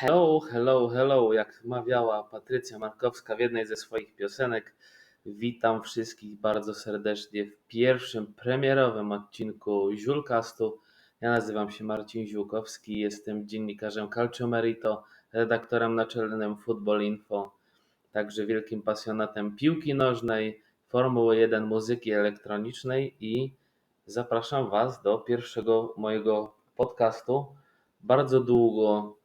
Hello, hello, hello, jak mawiała Patrycja Markowska w jednej ze swoich piosenek. Witam wszystkich bardzo serdecznie w pierwszym premierowym odcinku Ziulcastu. Ja nazywam się Marcin Ziółkowski, jestem dziennikarzem Calcio Merito, redaktorem naczelnym Football Info, także wielkim pasjonatem piłki nożnej, Formuły 1, muzyki elektronicznej i zapraszam Was do pierwszego mojego podcastu. Bardzo długo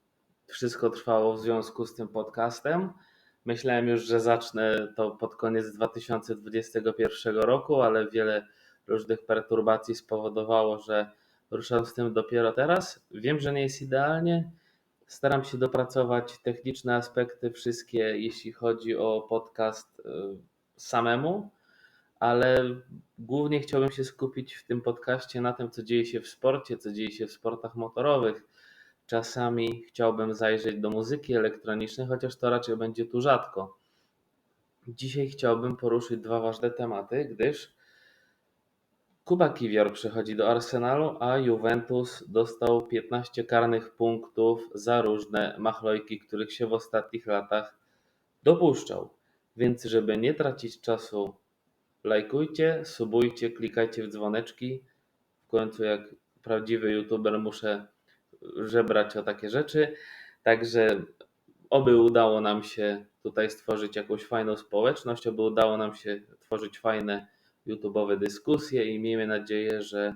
wszystko trwało w związku z tym podcastem. Myślałem już, że zacznę to pod koniec 2021 roku, ale wiele różnych perturbacji spowodowało, że ruszam z tym dopiero teraz. Wiem, że nie jest idealnie. Staram się dopracować techniczne aspekty, wszystkie, jeśli chodzi o podcast y, samemu, ale głównie chciałbym się skupić w tym podcaście na tym, co dzieje się w sporcie, co dzieje się w sportach motorowych Czasami chciałbym zajrzeć do muzyki elektronicznej, chociaż to raczej będzie tu rzadko. Dzisiaj chciałbym poruszyć dwa ważne tematy, gdyż Kuba Kiwior przychodzi do Arsenalu, a Juventus dostał 15 karnych punktów za różne machlojki, których się w ostatnich latach dopuszczał. Więc żeby nie tracić czasu, lajkujcie, subujcie, klikajcie w dzwoneczki. W końcu jak prawdziwy youtuber muszę żebrać o takie rzeczy. Także oby udało nam się tutaj stworzyć jakąś fajną społeczność, oby udało nam się tworzyć fajne YouTube'owe dyskusje i miejmy nadzieję, że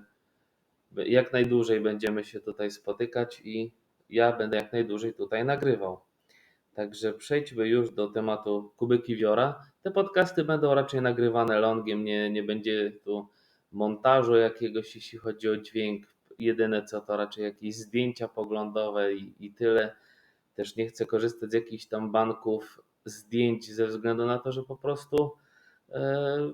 jak najdłużej będziemy się tutaj spotykać i ja będę jak najdłużej tutaj nagrywał. Także przejdźmy już do tematu Kuby Kiwiora. Te podcasty będą raczej nagrywane longiem, nie, nie będzie tu montażu jakiegoś, jeśli chodzi o dźwięk. Jedyne co to raczej jakieś zdjęcia poglądowe i, i tyle. Też nie chcę korzystać z jakichś tam banków zdjęć ze względu na to, że po prostu e,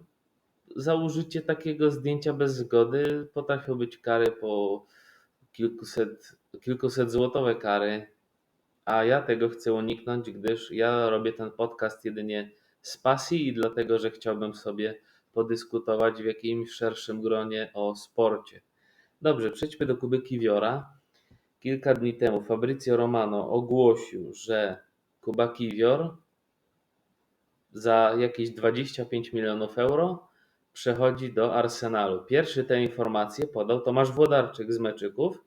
takiego zdjęcia bez zgody potrafią być kary po kilkuset, kilkuset złotowe kary, a ja tego chcę uniknąć, gdyż ja robię ten podcast jedynie z pasji i dlatego, że chciałbym sobie podyskutować w jakimś szerszym gronie o sporcie. Dobrze, przejdźmy do Kuby Kiwiora. Kilka dni temu Fabrizio Romano ogłosił, że Kuba Kiwior za jakieś 25 milionów euro przechodzi do Arsenalu. Pierwszy te informacje podał Tomasz Włodarczyk z Meczyków.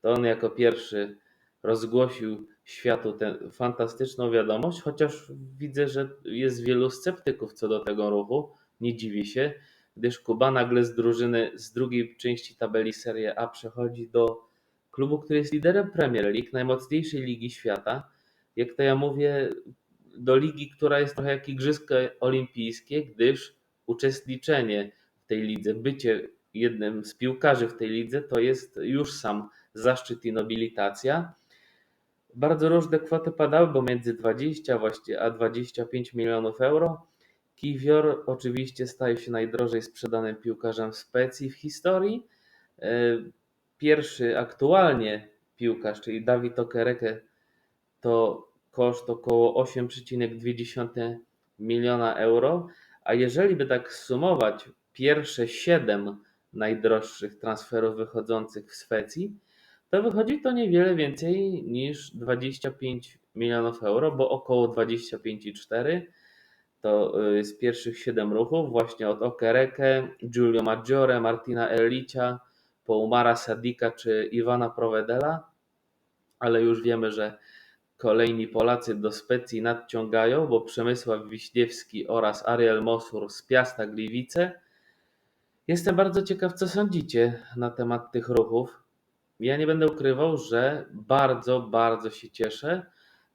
To on jako pierwszy rozgłosił światu tę fantastyczną wiadomość, chociaż widzę, że jest wielu sceptyków co do tego ruchu. Nie dziwi się, gdyż Kuba nagle z drużyny z drugiej części tabeli Serie A przechodzi do klubu, który jest liderem Premier League, najmocniejszej ligi świata. Jak to ja mówię, do ligi, która jest trochę jak Igrzyska Olimpijskie, gdyż uczestniczenie w tej lidze, bycie jednym z piłkarzy w tej lidze, to jest już sam zaszczyt i nobilitacja. Bardzo różne kwoty padały, bo między 20 właśnie a 25 milionów euro. Kiwior oczywiście staje się najdrożej sprzedanym piłkarzem w Specji w historii. E, pierwszy aktualnie piłkarz, czyli Dawid Okereke, to koszt około 8,2 miliona euro. A jeżeli by tak sumować pierwsze 7 najdroższych transferów wychodzących w Szwecji, to wychodzi to niewiele więcej niż 25 milionów euro, bo około 25,4 to y, z pierwszych 7 ruchów, właśnie od Okereke, Giulio Maggiore, Martina Erlicia, po Umara Sadika czy Iwana Provedela, ale już wiemy, że kolejni Polacy do Specji nadciągają, bo Przemysław Wiśniewski oraz Ariel Mosur z Piasta Gliwice. Jestem bardzo ciekaw, co sądzicie na temat tych ruchów. Ja nie będę ukrywał, że bardzo, bardzo się cieszę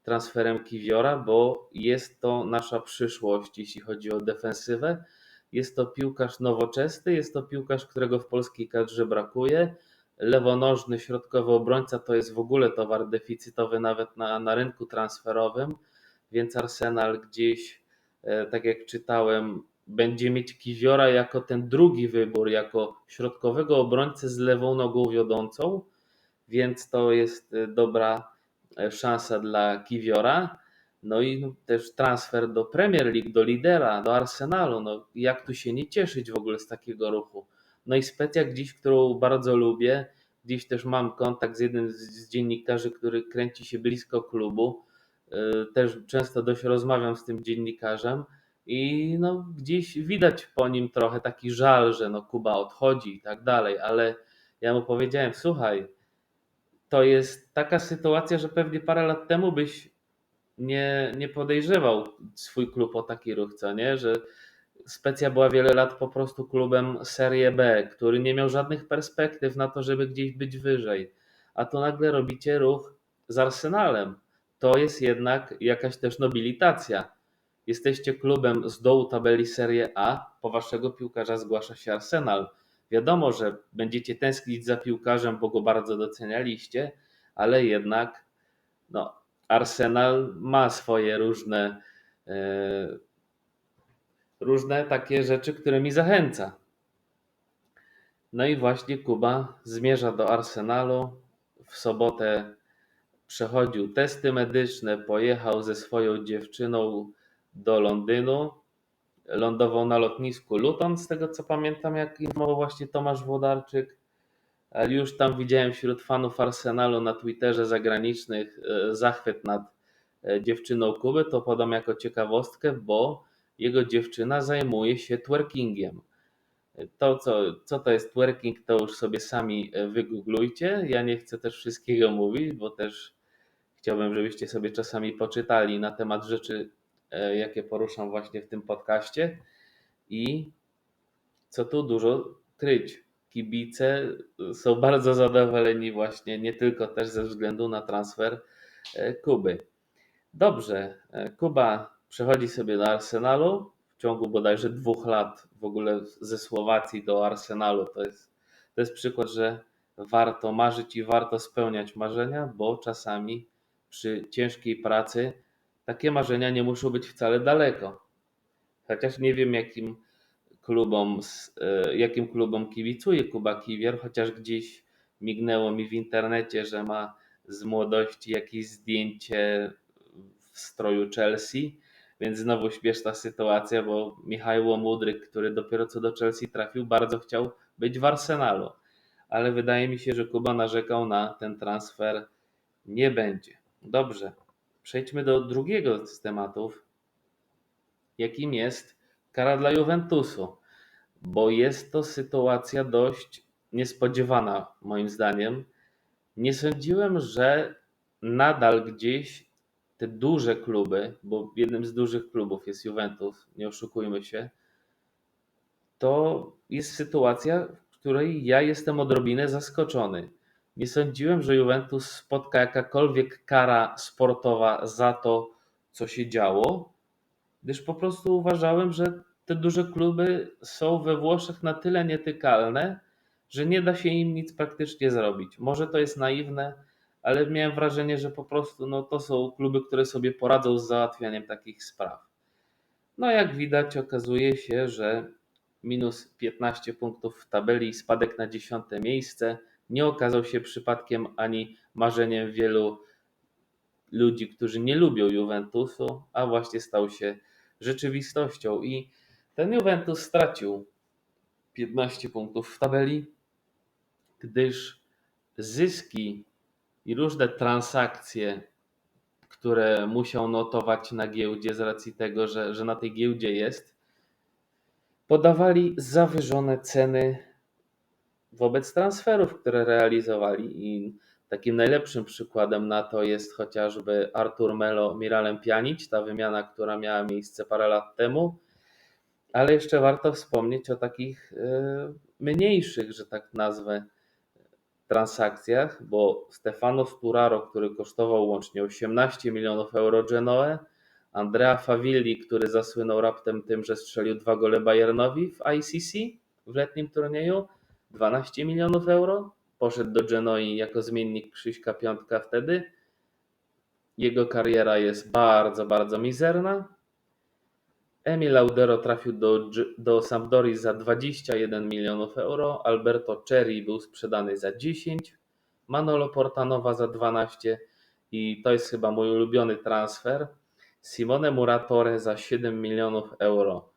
transferem Kiwiora, bo jest to nasza przyszłość, jeśli chodzi o defensywę. Jest to piłkarz nowoczesny, jest to piłkarz, którego w polskiej kadrze brakuje. Lewonożny środkowy obrońca to jest w ogóle towar deficytowy nawet na, na rynku transferowym, więc Arsenal gdzieś, e, tak jak czytałem, będzie mieć Kiwiora jako ten drugi wybór, jako środkowego obrońcę z lewą nogą wiodącą więc to jest y, dobra e, szansa dla Kiwiora. No i też transfer do Premier League, do lidera, do Arsenalu. No, jak tu się nie cieszyć w ogóle z takiego ruchu? No i Specja gdzieś, którą bardzo lubię, gdzieś też mam kontakt z jednym z, dziennikarzy, który kręci się blisko klubu. Y, Też często dość rozmawiam z tym dziennikarzem i no, gdzieś widać po nim trochę taki żal, że no, Kuba odchodzi i tak dalej, ale ja mu powiedziałem, słuchaj, to jest taka sytuacja, że pewnie parę lat temu byś nie, nie podejrzewał swój klub o taki ruch, co nie? Że Specja była wiele lat po prostu klubem Serie B, który nie miał żadnych perspektyw na to, żeby gdzieś być wyżej. A tu nagle robicie ruch z Arsenalem. To jest jednak jakaś też nobilitacja. Jesteście klubem z dołu tabeli Serie A, po waszego piłkarza zgłasza się Arsenal. Wiadomo, że będziecie tęsknić za piłkarzem, bo go bardzo docenialiście, ale jednak no, Arsenal ma swoje różne e, różne takie rzeczy, które mi zachęca. No i właśnie Kuba zmierza do Arsenalu. W sobotę przechodził testy medyczne, pojechał ze swoją dziewczyną do Londynu. Lądował na lotnisku Luton, z tego co pamiętam, jak informował właśnie Tomasz Włodarczyk. Ale już tam widziałem wśród fanów Arsenalu na Twitterze zagranicznych e, zachwyt nad e, dziewczyną Kuby. To podam jako ciekawostkę, bo jego dziewczyna zajmuje się twerkingiem. To, co, co to jest twerking, to już sobie sami e, wygooglujcie. Ja nie chcę też wszystkiego mówić, bo też chciałbym, żebyście sobie czasami poczytali na temat rzeczy, e, jakie poruszam właśnie w tym podcaście. I co tu dużo kryć. Kibice są bardzo zadowoleni właśnie, nie tylko też ze względu na transfer e, Kuby. Dobrze, e, Kuba przechodzi sobie do Arsenalu w ciągu bodajże dwóch lat w ogóle ze Słowacji do Arsenalu. To jest, to jest przykład, że warto marzyć i warto spełniać marzenia, bo czasami przy ciężkiej pracy takie marzenia nie muszą być wcale daleko. Chociaż nie wiem jakim klubom, e, jakim klubom kibicuje Kuba Kiwior, chociaż gdzieś mignęło mi w internecie, że ma z młodości jakieś zdjęcie w stroju Chelsea, więc znowu śmieszna sytuacja, bo Michał Mudryk, który dopiero co do Chelsea trafił, bardzo chciał być w Arsenalu, ale wydaje mi się, że Kuba narzekał na ten transfer. Nie będzie. Dobrze, przejdźmy do drugiego z tematów, jakim jest kara dla Juventusu, bo jest to sytuacja dość niespodziewana, moim zdaniem. Nie sądziłem, że nadal gdzieś te duże kluby, bo jednym z dużych klubów jest Juventus, nie oszukujmy się, to jest sytuacja, w której ja jestem odrobinę zaskoczony. Nie sądziłem, że Juventus spotka jakakolwiek kara sportowa za to, co się działo, gdyż po prostu uważałem, że te duże kluby są we Włoszech na tyle nietykalne, że nie da się im nic praktycznie zrobić. Może to jest naiwne, ale miałem wrażenie, że po prostu no, to są kluby, które sobie poradzą z załatwianiem takich spraw. No jak widać, okazuje się, że minus 15 punktów w tabeli spadek na 10 miejsce nie okazał się przypadkiem ani marzeniem wielu ludzi, którzy nie lubią Juventusu, a właśnie stał się rzeczywistością. I ten Juventus stracił 15 punktów w tabeli, gdyż zyski i różne transakcje, które musiał notować na giełdzie z racji tego, że, że na tej giełdzie jest, podawali zawyżone ceny wobec transferów, które realizowali. I takim najlepszym przykładem na to jest chociażby Artur Melo Miralem Pjanic, ta wymiana, która miała miejsce parę lat temu. Ale jeszcze warto wspomnieć o takich e, mniejszych, że tak nazwę, transakcjach, bo Stefano Sturaro, który kosztował łącznie 18 milionów euro Genoe, Andrea Favilli, który zasłynął raptem tym, że strzelił dwa gole Bayernowi w ICC w letnim turnieju, 12 milionów euro, poszedł do Genoi jako zmiennik Krzyśka Piątka wtedy. Jego kariera jest bardzo, bardzo mizerna. Emil Laudero trafił do, do Sampdori za 21 milionów euro, Alberto Cherry był sprzedany za 10, Manolo Portanowa za 12 i to jest chyba mój ulubiony transfer. Simone Muratore za 7 milionów euro.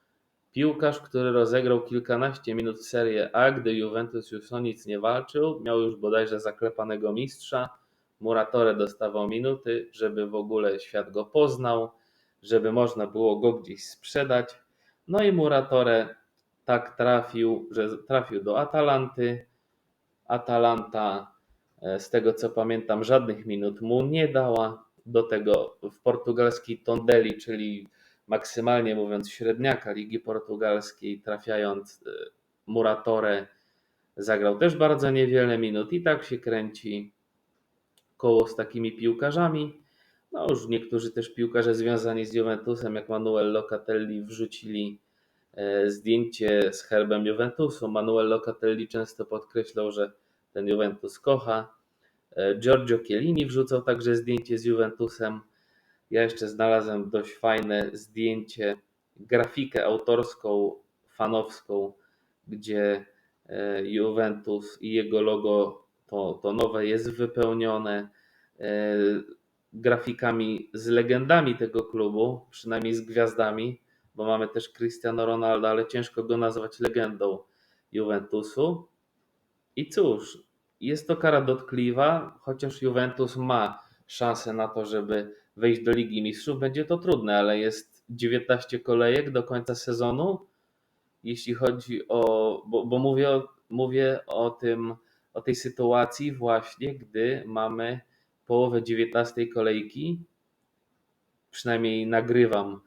Piłkarz, który rozegrał kilkanaście minut Serie A, gdy Juventus już o nic nie walczył, miał już bodajże zaklepanego mistrza. Muratore dostawał minuty, żeby w ogóle świat go poznał, żeby można było go gdzieś sprzedać. No i Muratore tak trafił, że trafił do Atalanty. Atalanta, e, z tego co pamiętam, żadnych minut mu nie dała. Do tego w portugalskiej Tondeli, czyli maksymalnie mówiąc średniaka Ligi Portugalskiej, trafiając e, Muratore, zagrał też bardzo niewiele minut i tak się kręci koło z takimi piłkarzami. No już niektórzy też piłkarze związani z Juventusem, jak Manuel Locatelli, wrzucili e, zdjęcie z herbem Juventusu. Manuel Locatelli często podkreślał, że ten Juventus kocha. E, Giorgio Chiellini wrzucał także zdjęcie z Juventusem. Ja jeszcze znalazłem dość fajne zdjęcie, grafikę autorską, fanowską, gdzie e, Juventus i jego logo to, to nowe jest wypełnione e, grafikami z legendami tego klubu, przynajmniej z gwiazdami, bo mamy też Cristiano Ronaldo, ale ciężko go nazwać legendą Juventusu. I cóż, jest to kara dotkliwa, chociaż Juventus ma szansę na to, żeby wejść do Ligi Mistrzów. Będzie to trudne, ale jest 19 kolejek do końca sezonu. Jeśli chodzi o, bo, bo mówię, o, mówię o tym, o tej sytuacji właśnie, gdy mamy połowę 19 kolejki. Przynajmniej nagrywam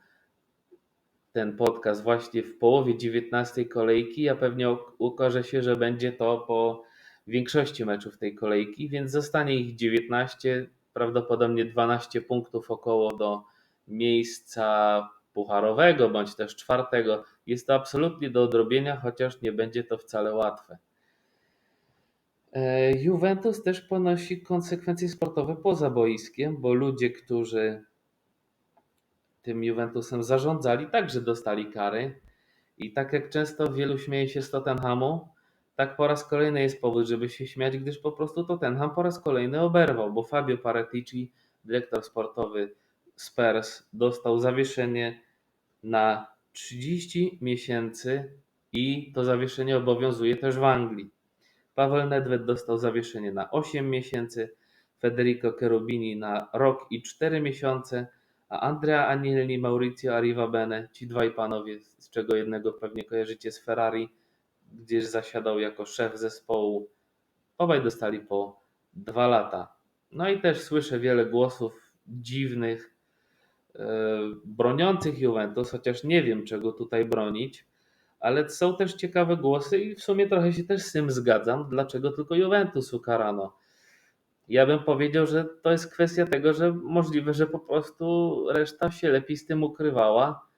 ten podcast właśnie w połowie 19 kolejki, a pewnie ukaże się, że będzie to po większości meczów tej kolejki, więc zostanie ich 19, prawdopodobnie 12 punktów około do miejsca pucharowego bądź też czwartego. Jest to absolutnie do odrobienia, chociaż nie będzie to wcale łatwe. E, Juventus też ponosi konsekwencje sportowe poza boiskiem, bo ludzie, którzy tym Juventusem zarządzali, także dostali kary. I tak jak często wielu śmieje się z Tottenhamu, tak po raz kolejny jest powód, żeby się śmiać, gdyż po prostu Tottenham po raz kolejny oberwał, bo Fabio Paratici, dyrektor sportowy Spurs, dostał zawieszenie na 30 miesięcy i to zawieszenie obowiązuje też w Anglii. Paweł Nedved dostał zawieszenie na 8 miesięcy, Federico Cherubini na rok i 4 miesiące, a Andrea Agnelli, Maurizio Arrivabene, ci dwaj panowie, z czego jednego pewnie kojarzycie z Ferrari, gdzieś zasiadał jako szef zespołu, obaj dostali po dwa lata. No i też słyszę wiele głosów dziwnych, e, broniących Juventus, chociaż nie wiem czego tutaj bronić, ale są też ciekawe głosy i w sumie trochę się też z tym zgadzam, dlaczego tylko Juventus ukarano. Ja bym powiedział, że to jest kwestia tego, że możliwe, że po prostu reszta się lepiej z tym ukrywała,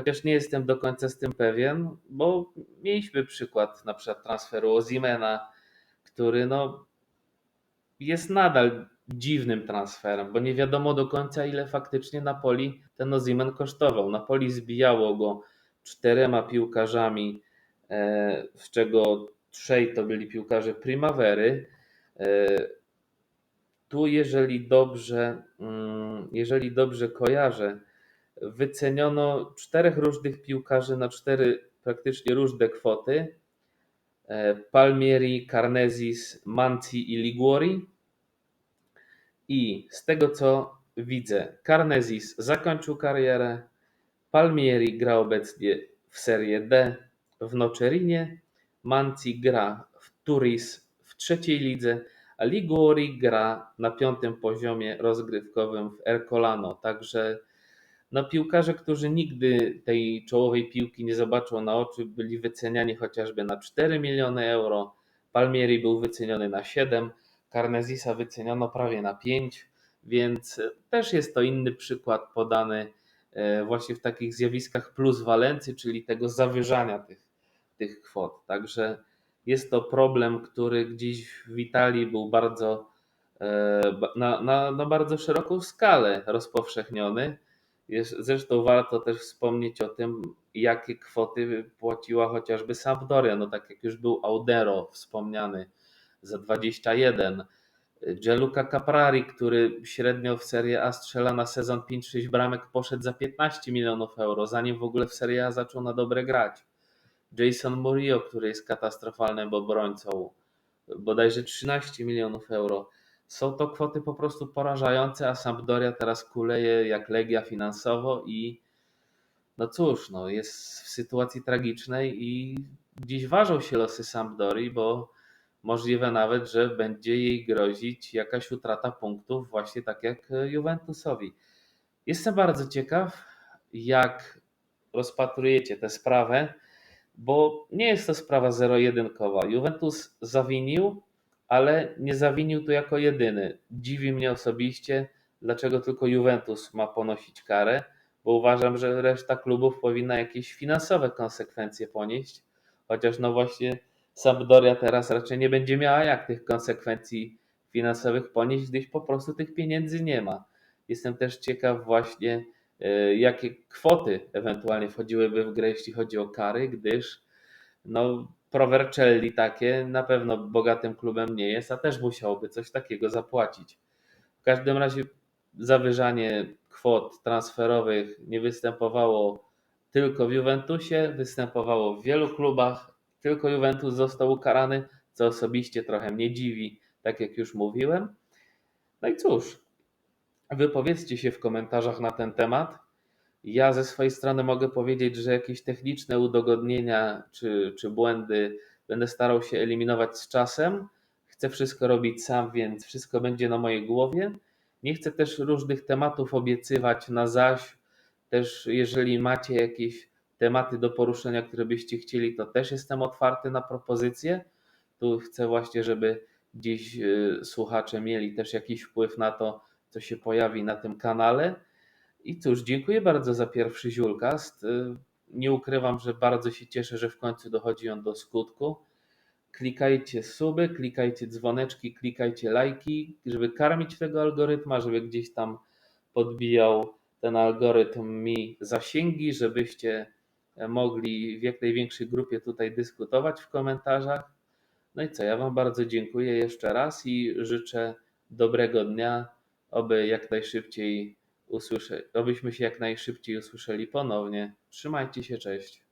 chociaż nie jestem do końca z tym pewien, bo mieliśmy przykład na przykład transferu Ozimena, który no jest nadal dziwnym transferem, bo nie wiadomo do końca ile faktycznie Napoli ten Ozimen kosztował. Napoli zbijało go czterema piłkarzami, e, z czego trzej to byli piłkarze Primavery. E, tu, jeżeli dobrze, mm, jeżeli dobrze kojarzę, wyceniono czterech różnych piłkarzy na cztery praktycznie różne kwoty. E, Palmieri, Carnesis, Manci i Liguori. I z tego co widzę, Carnesis zakończył karierę, Palmieri gra obecnie w Serie D w Nocerinie, Manci gra w Turis w trzeciej lidze, a Liguori gra na piątym poziomie rozgrywkowym w Ercolano. Także no, piłkarze, którzy nigdy tej czołowej piłki nie zobaczą na oczy, byli wyceniani chociażby na 4 miliony euro. Palmieri był wyceniony na 7, Carnesisa wyceniono prawie na 5, więc też jest to inny przykład podany e, właśnie w takich zjawiskach pluswalencji, czyli tego zawyżania tych, tych kwot. Także jest to problem, który gdzieś w Italii był bardzo e, na, na, na bardzo szeroką skalę rozpowszechniony. Jest, zresztą warto też wspomnieć o tym, jakie kwoty płaciła chociażby Sampdoria. No tak jak już był Audero wspomniany za 21. Gianluca Caprari, który średnio w Serie A strzela na sezon 5-6 bramek, poszedł za 15 milionów euro, zanim w ogóle w Serie A zaczął na dobre grać. Jason Murillo, który jest katastrofalnym obrońcą, bodajże 13 milionów euro. Są to kwoty po prostu porażające, a Sampdoria teraz kuleje jak Legia finansowo i no cóż, no jest w sytuacji tragicznej i dziś ważą się losy Sampdorii, bo możliwe nawet, że będzie jej grozić jakaś utrata punktów, właśnie tak jak Juventusowi. Jestem bardzo ciekaw, jak rozpatrujecie tę sprawę, bo nie jest to sprawa zero-jedynkowa. Juventus zawinił, ale nie zawinił tu jako jedyny. Dziwi mnie osobiście, dlaczego tylko Juventus ma ponosić karę, bo uważam, że reszta klubów powinna jakieś finansowe konsekwencje ponieść, chociaż no właśnie Sampdoria teraz raczej nie będzie miała jak tych konsekwencji finansowych ponieść, gdyż po prostu tych pieniędzy nie ma. Jestem też ciekaw właśnie, e, jakie kwoty ewentualnie wchodziłyby w grę, jeśli chodzi o kary, gdyż no, Provercelli takie na pewno bogatym klubem nie jest, a też musiałoby coś takiego zapłacić. W każdym razie zawyżanie kwot transferowych nie występowało tylko w Juventusie, występowało w wielu klubach, tylko Juventus został ukarany, co osobiście trochę mnie dziwi, tak jak już mówiłem. No i cóż, wypowiedzcie się w komentarzach na ten temat. Ja ze swojej strony mogę powiedzieć, że jakieś techniczne udogodnienia czy, czy błędy będę starał się eliminować z czasem. Chcę wszystko robić sam, więc wszystko będzie na mojej głowie. Nie chcę też różnych tematów obiecywać na zaś. Też jeżeli macie jakieś tematy do poruszenia, które byście chcieli, to też jestem otwarty na propozycje. Tu chcę właśnie, żeby gdzieś y, słuchacze mieli też jakiś wpływ na to, co się pojawi na tym kanale. I cóż, dziękuję bardzo za pierwszy Ziulcast. Y, Nie ukrywam, że bardzo się cieszę, że w końcu dochodzi on do skutku. Klikajcie suby, klikajcie dzwoneczki, klikajcie lajki, żeby karmić tego algorytma, żeby gdzieś tam podbijał ten algorytm mi zasięgi, żebyście mogli w jak największej grupie tutaj dyskutować w komentarzach. No i co, ja Wam bardzo dziękuję jeszcze raz i życzę dobrego dnia, oby jak najszybciej usłyszę, obyśmy się jak najszybciej usłyszeli ponownie. Trzymajcie się, cześć.